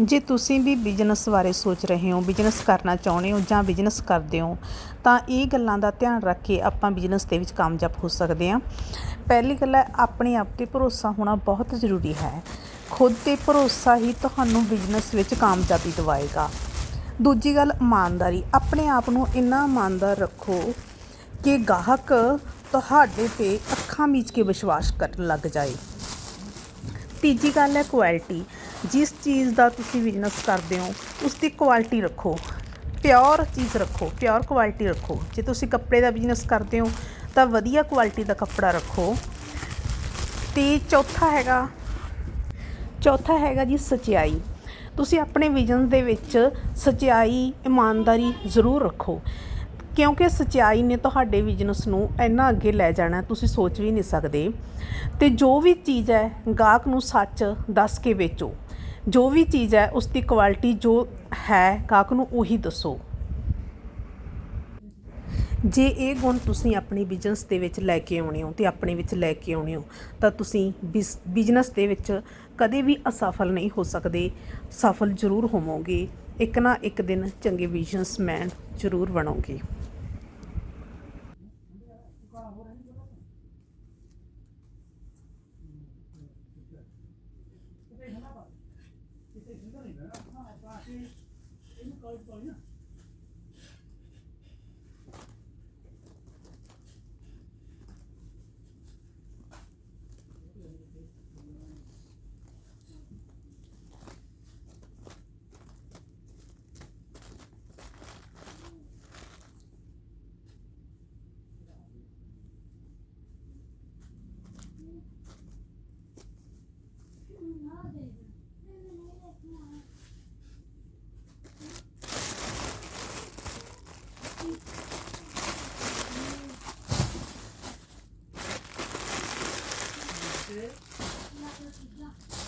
ਜੇ ਤੁਸੀਂ ਵੀ ਬਿਜ਼ਨਸ ਬਾਰੇ ਸੋਚ ਰਹੇ ਹੋ, ਬਿਜ਼ਨਸ ਕਰਨਾ ਚਾਹੁੰਦੇ ਹੋ ਜਾਂ ਬਿਜ਼ਨਸ ਕਰਦੇ ਹੋ, ਤਾਂ ਇਹ ਗੱਲਾਂ ਦਾ ਧਿਆਨ ਰੱਖ ਕੇ ਆਪਾਂ ਬਿਜ਼ਨਸ ਦੇ ਵਿੱਚ ਕਾਮਯਾਬ ਹੋ ਸਕਦੇ ਹਾਂ। ਪਹਿਲੀ ਗੱਲ ਹੈ, ਆਪਣੇ ਆਪ ਤੇ ਭਰੋਸਾ ਹੋਣਾ ਬਹੁਤ ਜ਼ਰੂਰੀ ਹੈ। ਖੁਦ ਤੇ ਭਰੋਸਾ ਹੀ ਤੁਹਾਨੂੰ ਬਿਜ਼ਨਸ ਵਿੱਚ ਕਾਮਯਾਬੀ ਦਿਵਾਏਗਾ। ਦੂਜੀ ਗੱਲ, ਇਮਾਨਦਾਰੀ। ਆਪਣੇ ਆਪ ਨੂੰ ਇੰਨਾ ਇਮਾਨਦਾਰ ਰੱਖੋ ਕਿ ਗਾਹਕ ਤੁਹਾਡੇ ਤੇ ਅੱਖਾਂ ਮੀਚ ਕੇ ਵਿਸ਼ਵਾਸ ਕਰਨ ਲੱਗ ਜਾਏ। ਤੀਜੀ ਗੱਲ ਹੈ, ਕੁਆਲਿਟੀ। ਜਿਸ ਚੀਜ਼ ਦਾ ਤੁਸੀਂ ਬਿਜ਼ਨਸ ਕਰਦੇ ਹੋ ਉਸ ਦੀ ਕੁਆਲਿਟੀ ਰੱਖੋ। ਪਿਓਰ ਚੀਜ਼ ਰੱਖੋ ਪਿਓਰ ਕੁਆਲਿਟੀ ਰੱਖੋ। ਜੇ ਤੁਸੀਂ ਕੱਪੜੇ ਦਾ ਬਿਜ਼ਨਸ ਕਰਦੇ ਹੋ, ਤਾਂ ਵਧੀਆ ਕੁਆਲਿਟੀ ਦਾ ਕੱਪੜਾ ਰੱਖੋ। ਤੇ ਚੌਥਾ ਹੈਗਾ ਚੌਥਾ ਹੈਗਾ ਜੀ ਸਚਾਈ ਤੁਸੀਂ ਆਪਣੇ ਵਿਜ਼ਨ ਦੇ ਵਿੱਚ ਸਚਾਈ ਇਮਾਨਦਾਰੀ ਜ਼ਰੂਰ ਰੱਖੋ। ਕਿਉਂਕਿ ਸਚਾਈ ਨੇ ਤੁਹਾਡੇ ਬਿਜ਼ਨਸ ਨੂੰ ਇੰਨਾ ਅੱਗੇ ਲੈ ਜਾਣਾ, ਤੁਸੀਂ ਸੋਚ ਵੀ ਨਹੀਂ ਸਕਦੇ। ਤੇ ਜੋ ਵੀ ਚੀਜ਼ ਹੈ, ਗਾਹਕ ਨੂੰ ਸੱਚ ਦੱਸ ਕੇ ਵੇਚੋ। ਜੋ ਵੀ ਚੀਜ਼ ਹੈ ਉਸ ਦੀ ਕੁਆਲਿਟੀ ਜੋ ਹੈ, ਗਾਹਕ ਨੂੰ ਉਹੀ ਦੱਸੋ। ਜੇ ਇਹ ਗੁਣ ਤੁਸੀਂ ਆਪਣੀ ਬਿਜ਼ਨਸ ਦੇ ਵਿੱਚ ਲੈ ਕੇ ਆਉਣੇ ਹੋ ਤੇ ਆਪਣੇ ਵਿੱਚ ਲੈ ਕੇ ਆਉਣੇ ਹੋ, ਤਾਂ ਤੁਸੀਂ ਬਿਜ਼ਨਸ ਦੇ ਵਿੱਚ ਕਦੇ ਵੀ ਅਸਫਲ ਨਹੀਂ ਹੋ ਸਕਦੇ। ਸਫਲ ਜ਼ਰੂਰ ਹੋਵੋਗੇ। ਇੱਕ ਨਾ ਇੱਕ ਦਿਨ ਚੰਗੇ ਬਿਜ਼ਨਸਮੈਨ ਜ਼ਰੂਰ ਬਣੋਗੇ। Cái tên chúng ta để 音 Yeah.